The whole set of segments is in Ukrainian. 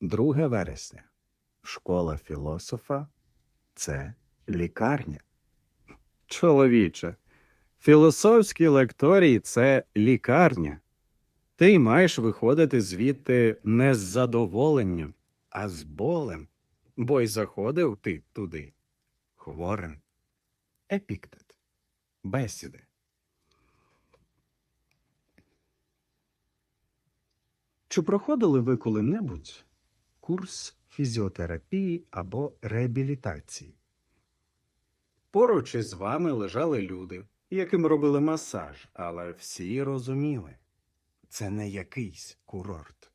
2 вересня. Школа філософа це лікарня. Чоловіче, філософський лекторій це лікарня. Ти маєш виходити звідти не з задоволенням, а з болем, бо й заходив ти туди. Хворим. Епіктет. Бесіди. Чи проходили ви коли-небудь курс фізіотерапії або реабілітації? Поруч із вами лежали люди, яким робили масаж, але всі розуміли це не якийсь курорт,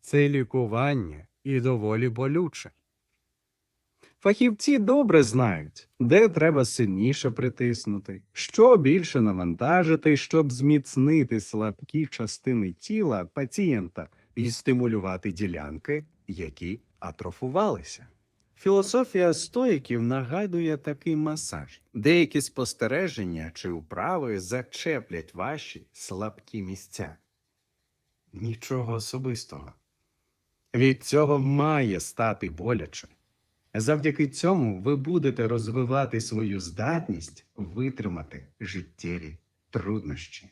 це лікування і доволі болюче. Фахівці добре знають, де треба сильніше притиснути, що більше навантажити, щоб зміцнити слабкі частини тіла пацієнта і стимулювати ділянки, які атрофувалися. Філософія стоїків нагадує такий масаж. Деякі спостереження чи вправи зачеплять ваші слабкі місця. Нічого особистого. Від цього має стати боляче. Завдяки цьому ви будете розвивати свою здатність витримати життєві труднощі.